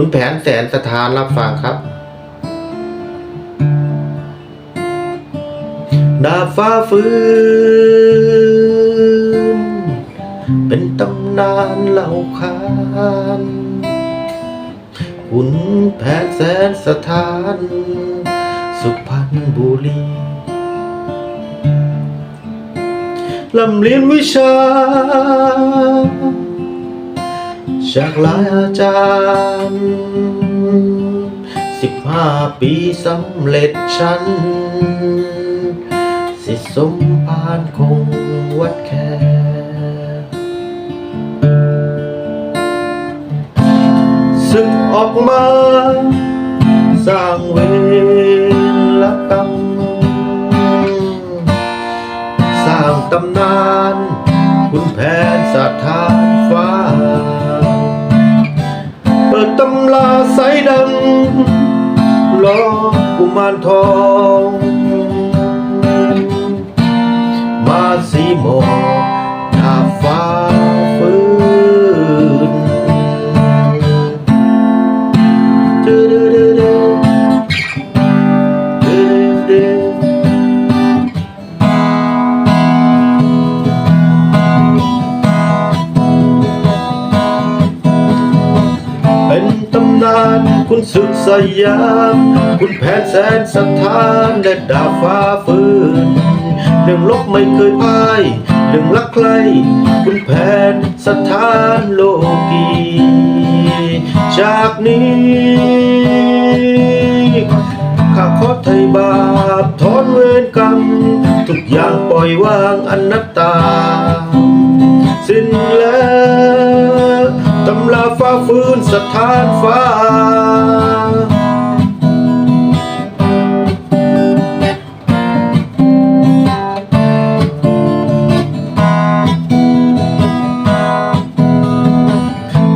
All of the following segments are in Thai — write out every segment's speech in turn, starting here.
คุณแผนแสนสถานรับฟังครับ ดาฟ้าฟื้น เป็นตำนานเล่าขานขุนแผนแสนสถาน สุพรรณบุรีลำเรียนวิชา จากหลายอาจารย์สิบห้าปีสำเร็จชั้นสิสมพานคงวัดแค่ศึกออกมา สร้างเวรกรรมสร้างตำนาน คุณแผนสถานฟ้า ตำลาใสดังลอกุมารทอง มาสีมองำนาน คุณสุดสยาม คุณแผนแสนสถานและดาฟ้าฟื้นเรื่องลบไม่เคยพ่ายเรื่องรักใคร คุณแผนสถานโลกีจากนี้ข้าขอไทยบาปถอนเวรกรรม ทุกอย่างปล่อยวางอนัตตาาฟ้าฟื้นสถานฟ้า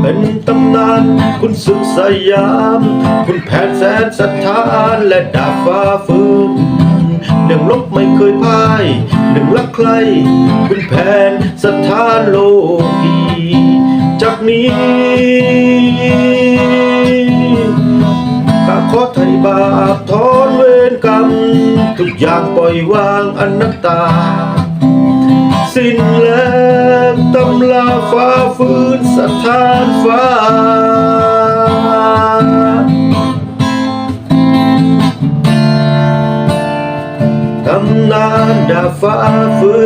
เป็นตำนานคุณสุดสยาม คุณแผนแสนสถานและดาบฟ้าฟื้นเรื่งลบไม่เคยพ่ายเรื่งรักใคร คุณแผนสถานโลกี จากนี้ข้าขอไถ่บาปถอนเวรกรรม ทุกอย่างปล่อยวางอนัตตา สิ้นแล้วตำลาฟ้าฟื้นสถานฟ้าตำนานดาฟ้าฟื้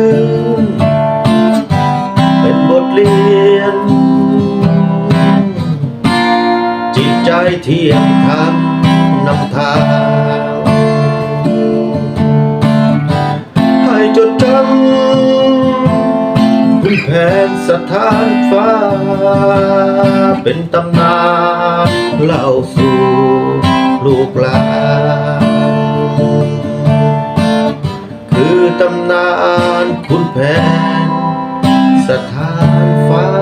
น เป็นบทเรียน จิตใจเที่ยงธรรมนำทาง ให้จดจำคุณแผนสถานฟ้า เป็นตำนานเล่าสู่ลูกหลานคือตำนานคุณแผน สถานฟ้า